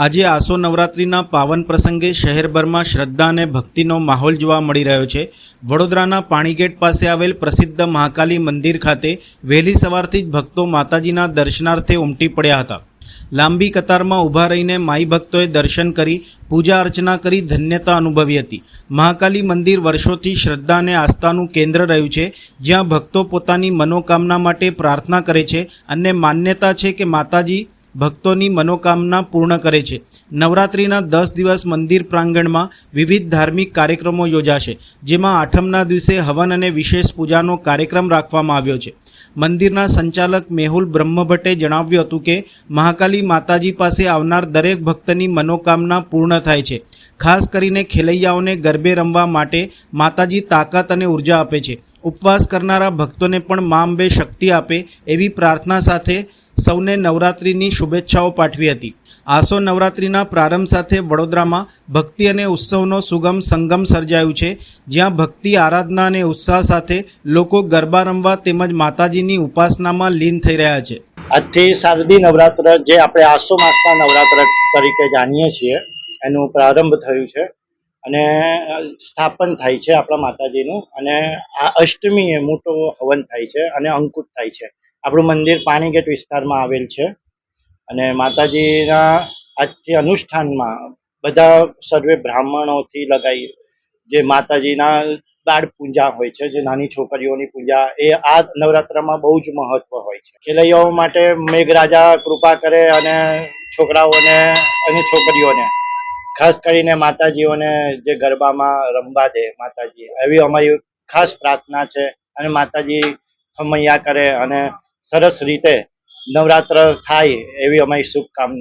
આજે આસો નવરાત્રિના પાવન પ્રસંગે શહેરભરમાં શ્રદ્ધા અને ભક્તિનો માહોલ જોવા મળી રહ્યો છે. વડોદરાના પાણીગેટ પાસે આવેલ પ્રસિદ્ધ મહાકાલી મંદિર ખાતે વહેલી સવારથી જ ભક્તો માતાજીના દર્શનાર્થે ઉમટી પડ્યા હતા. લાંબી કતારમાં ઊભા રહીને માઈ ભક્તોએ દર્શન કરી, પૂજા અર્ચના કરી ધન્યતા અનુભવી હતી. મહાકાલી મંદિર વર્ષોથી શ્રદ્ધા અને આસ્થાનું કેન્દ્ર રહ્યું છે, જ્યાં ભક્તો પોતાની મનોકામના માટે પ્રાર્થના કરે છે અને માન્યતા છે કે માતાજી ભક્તોની મનોકામના પૂર્ણ કરે છે. નવરાત્રિના દસ દિવસ મંદિર પ્રાંગણમાં વિવિધ ધાર્મિક કાર્યક્રમો યોજાશે, જેમાં આઠમના દિવસે હવન અને વિશેષ પૂજાનો કાર્યક્રમ રાખવામાં આવ્યો છે. મંદિરના સંચાલક મેહુલ બ્રહ્મભટ્ટે જણાવ્યું હતું કે, મહાકાલી માતાજી પાસે આવનાર દરેક ભક્તની મનોકામના પૂર્ણ થાય છે. ખાસ કરીને ખેલૈયાઓને ગરબે રમવા માટે માતાજી તાકાત અને ઊર્જા આપે છે. ઉપવાસ કરનારા ભક્તોને પણ મા અંબે શક્તિ આપે એવી પ્રાર્થના સાથે સૌને નવરાત્રિની શુભેચ્છાઓ પાઠવી હતી. આસો નવરાત્રિના પ્રારંભ સાથે વડોદરામાં ભક્તિ અને ઉત્સવનો સુગમ સંગમ સર્જાયું છે, જ્યાં ભક્તિ, આરાધના અને ઉત્સાહ સાથે લોકો ગરબા રમવા તેમજ માતાજીની ઉપાસનામાં લીન થઈ રહ્યા છે. આજથી શારદી નવરાત્ર, જે આપણે આસો માસના નવરાત્ર તરીકે જાણીએ છીએ, એનું પ્રારંભ થયું છે. અને સ્થાપન થાય છે આપણા માતાજીનું. અને આ અષ્ટમીએ મોટો હવન થાય છે અને અંકુટ થાય છે. આપણું મંદિર પાણીગેટ વિસ્તારમાં આવેલ છે. અને માતાજીના આજથી અનુષ્ઠાનમાં બધા સર્વે બ્રાહ્મણોથી લગાઈ જે માતાજીના બાળ પૂજા હોય છે, જે નાની છોકરીઓની પૂજા, એ આ નવરાત્રમાં બહુ જ મહત્વ હોય છે. ખેલૈયાઓ માટે મેઘરાજા કૃપા કરે અને છોકરાઓને અને છોકરીઓને ખાસ કરીને માતાજીઓને જે ગરબામાં રમવા દે માતાજી, એવી અમારી ખાસ પ્રાર્થના છે અને માતાજી ખમૈયા કરે અને સરસ રીતે નવરાત્ર થાય એવી અમારી શુભકામના